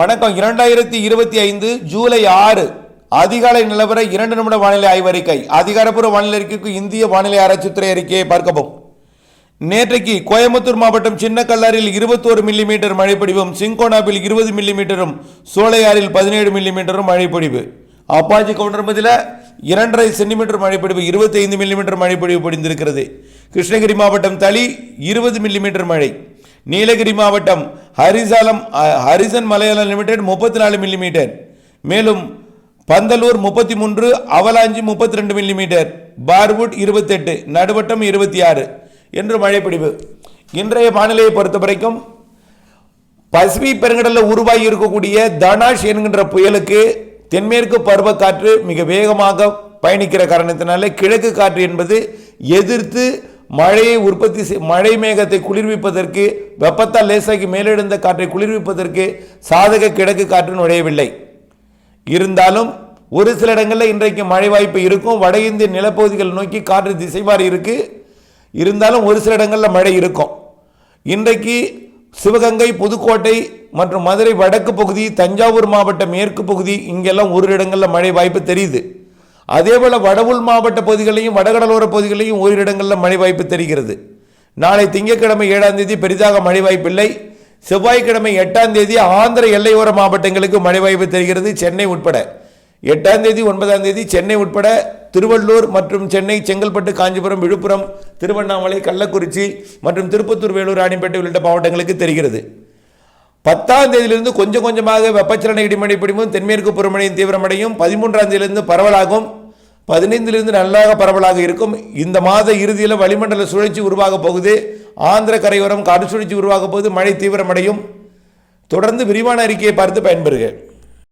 வணக்கம். இரண்டாயிரத்தி இருபத்தி ஐந்து ஜூலை ஆறு அதிகாலை நிலவர இரண்டு நிமிட வானிலை ஆய்வறிக்கை. அதிகாரப்பூர்வ வானிலை அறிக்கைக்கு இந்திய வானிலை ஆராய்ச்சித்துறை அறிக்கையை பார்க்கவும். நேற்றைக்கு கோயம்புத்தூர் மாவட்டம் சின்னக்கல்லாரில் இருபத்தோரு மில்லிமீட்டர் மழைப்பொடிவும் சிங்கோனாவில் இருபது மில்லிமீட்டரும் சோலையாறில் பதினேழு மில்லிமீட்டரும் மழைப்பொடிவு. அப்பாச்சி கவுண்டர்மதியில் இரண்டரை சென்டிமீட்டர் மழைப்பொடிவு இருபத்தைந்து மில்லி மில்லிமீட்டர் மழைப்பொடிவு பொடிந்திருக்கிறது. கிருஷ்ணகிரி மாவட்டம் தளி இருபது மில்லிமீட்டர் மழை. நீலகிரி மாவட்டம் ஹரிசாலம் ஹரிசன் மலையாளம் லிமிடெட் முப்பத்தி நாலு மில்லிமீட்டர். மேலும் பந்தலூர் முப்பத்தி மூன்று அவலாஞ்சி முப்பத்தி ரெண்டு மில்லிமீட்டர். பார்வுட் இருபத்தெட்டு நடுவட்டம் இருபத்தி ஆறு என்று மழைப்பிடிவு. இன்றைய வானிலையை பொறுத்த வரைக்கும் பசிபி பெருங்கடலில் உருவாகி இருக்கக்கூடிய தனாஷ் என்கின்ற புயலுக்கு தென்மேற்கு பருவக்காற்று மிக வேகமாக பயணிக்கிற காரணத்தினால கிழக்கு காற்று என்பது எதிர்த்து மழையை உற்பத்தி மழை மேகத்தை குளிர்விப்பதற்கு வெப்பத்தால் லேசாகி மேலெழுந்த காற்றை குளிர்விப்பதற்கு சாதக கிழக்கு காற்று நுழையவில்லை. இருந்தாலும் ஒரு சில இடங்களில் இன்றைக்கு மழை வாய்ப்பு இருக்கும். வட இந்திய நிலப்பகுதிகள் நோக்கி காற்று திசை மாறி இருக்கு. இருந்தாலும் ஒரு சில இடங்களில் மழை இருக்கும். இன்றைக்கு சிவகங்கை புதுக்கோட்டை மற்றும் மதுரை வடக்கு பகுதி தஞ்சாவூர் மாவட்ட மேற்கு பகுதி இங்கெல்லாம் ஒரு இடங்களில் மழை வாய்ப்பு தெரியுது. அதே போல் வடவுள் மாவட்ட பகுதிகளையும் வடகடலோர பகுதிகளையும் ஓரிரு இடங்களில் மழை வாய்ப்பு தெரிகிறது. நாளை திங்கட்கிழமை ஏழாம் தேதி பெரிதாக மழை வாய்ப்பில்லை செவ்வாய்க்கிழமை எட்டாம் தேதி ஆந்திர எல்லையோர மாவட்டங்களுக்கு மழை வாய்ப்பு தெரிகிறது சென்னை உட்பட. எட்டாம் தேதி ஒன்பதாம் தேதி சென்னை உட்பட திருவள்ளூர் மற்றும் சென்னை செங்கல்பட்டு காஞ்சிபுரம் விழுப்புரம் திருவண்ணாமலை கள்ளக்குறிச்சி மற்றும் திருப்பத்தூர் வேலூர் ராணிப்பேட்டை உள்ளிட்ட மாவட்டங்களுக்கு தெரிகிறது. பத்தாம் தேதியிலிருந்து கொஞ்சம் கொஞ்சமாக வெப்பச்சலன இடிமழை பிடிமும் தென்மேற்கு பருவமழையும் தீவிரமடையும். பதிமூன்றாம் தேதியிலிருந்து பரவலாகும். பதினைந்திலிருந்து நல்லாக பரவலாக இருக்கும். இந்த மாத இறுதியில் வளிமண்டல சுழற்சி உருவாக போகுது. ஆந்திர கரையோரம் காற்று சுழற்சி உருவாக போகுது. மழை தீவிரமடையும். தொடர்ந்து விரிவான அறிக்கையை பார்த்து பயன்பெறுக.